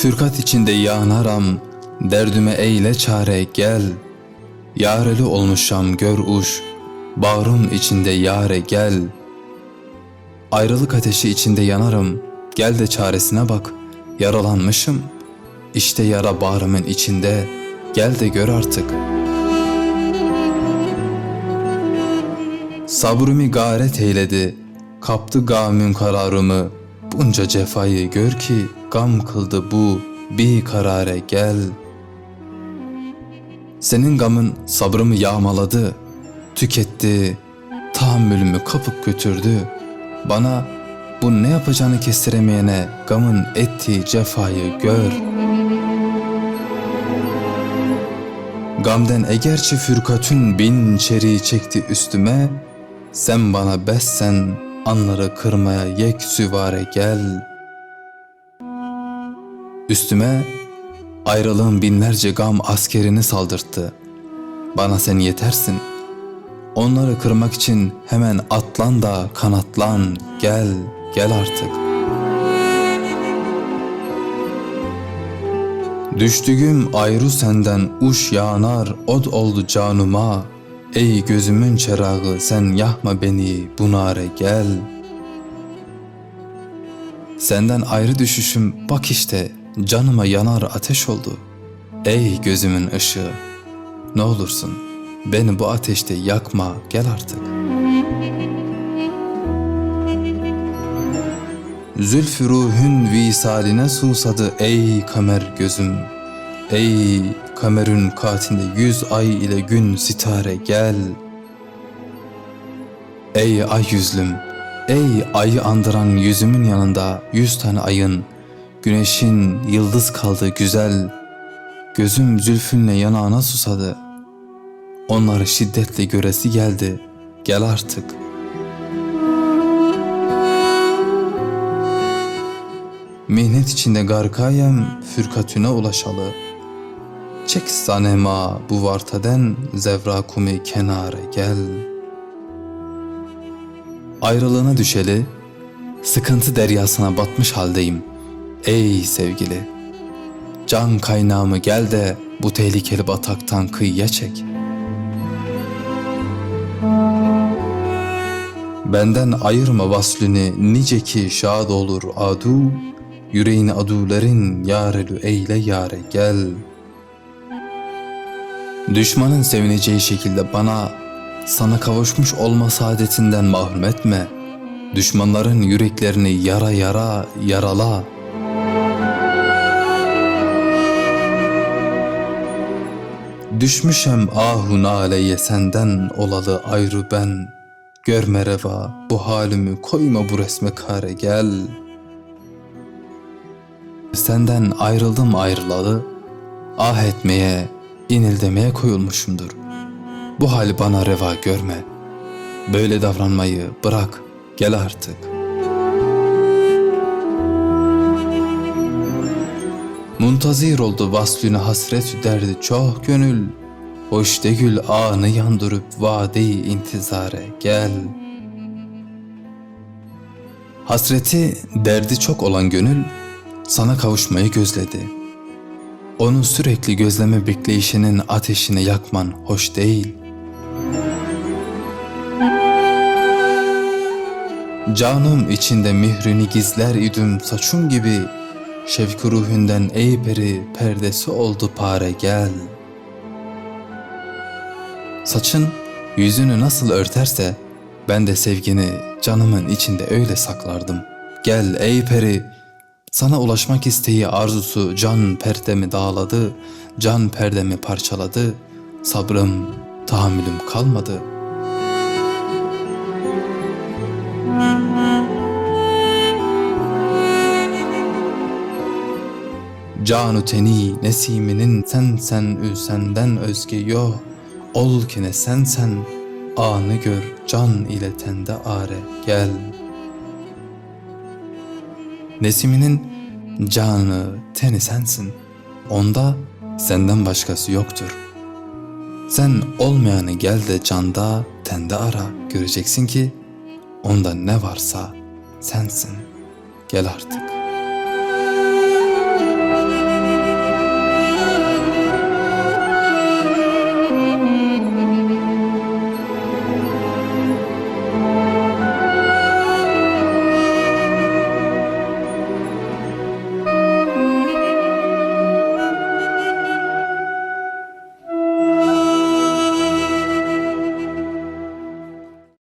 Fürkat içinde yanaram, derdüme eyle çare gel. Yareli olmuşam gör uş, bağrım içinde yare gel. Ayrılık ateşi içinde yanarım, gel de çaresine bak. Yaralanmışım, işte yara bağrımın içinde, gel de gör artık. Sabrımı garet eyledi, kaptı gamün kararımı. Bunca cefayı gör ki gam kıldı bu bir karare gel. Senin gamın sabrımı yağmaladı, tüketti, tahammülümü kapıp götürdü. Bana bu ne yapacağını kestiremeyene gamın ettiği cefayı gör. Gamden egerçi fürkatün bin çeri çekti üstüme, sen bana bessen anları kırmaya yek süvare gel. Üstüme ayrılığın binlerce gam askerini saldırttı. Bana sen yetersin. Onları kırmak için hemen atlan da kanatlan, gel, gel artık. Düştüğüm ayrı senden uş yanar, od oldu canıma. Ey gözümün çırağı sen yahma beni bunare gel. Senden ayrı düşüşüm bak işte canıma yanar ateş oldu. Ey gözümün ışığı ne olursun beni bu ateşte yakma gel artık. Zülfü ruhün visaline susadı ey kamer gözüm. Ey kamerün katinde yüz ay ile gün sitare gel. Ey ay yüzlüm, ey ayı andıran yüzümün yanında yüz tane ayın, güneşin yıldız kaldı güzel. Gözüm zülfünle yanağına susadı. Onları şiddetle göresi geldi. Gel artık. Mihnet içinde garkayem fürkatüne ulaşalı. Çek sanema bu vartaden zevrakumi kenare gel. Ayrılığına düşeli, sıkıntı deryasına batmış haldeyim. Ey sevgili, can kaynağımı gel de bu tehlikeli bataktan kıyıya çek. Benden ayırma vaslini nice ki şad olur adu, yüreğini adulerin yarelü eyle yare gel.'' Düşmanın sevineceği şekilde bana sana kavuşmuş olma saadetinden mahrum etme. Düşmanların yüreklerini yara yara yarala. Düşmüşem ahu naleye senden olalı ayrı ben. Görme reva bu halimi koyma bu resme kare gel. Senden ayrıldım ayrılalı, ah etmeye inildemeye koyulmuşumdur. Bu hali bana reva görme. Böyle davranmayı bırak, gel artık. Muntazir oldu vaslüne hasret derdi çok gönül. Hoş gül anı yandırıp vadeyi intizare gel. Hasreti, derdi çok olan gönül sana kavuşmayı gözledi.'' Onu sürekli gözleme bekleyişinin ateşini yakman hoş değil. Canım içinde mihrini gizler idim saçım gibi Şevk ruhünden ey peri perdesi oldu pare gel Saçın yüzünü nasıl örterse ben de sevgini canımın içinde öyle saklardım. Gel ey peri sana ulaşmak isteği arzusu can perdemi dağladı, can perdemi parçaladı, sabrım, tahammülüm kalmadı. Canu teni nesiminin sen sen ü senden özge yo, ol ki ne sen sen, anı gör can ile tende are gel.'' Nesiminin canı, teni sensin. Onda senden başkası yoktur. Sen olmayanı gel de canda, tende ara. Göreceksin ki onda ne varsa sensin. Gel artık.''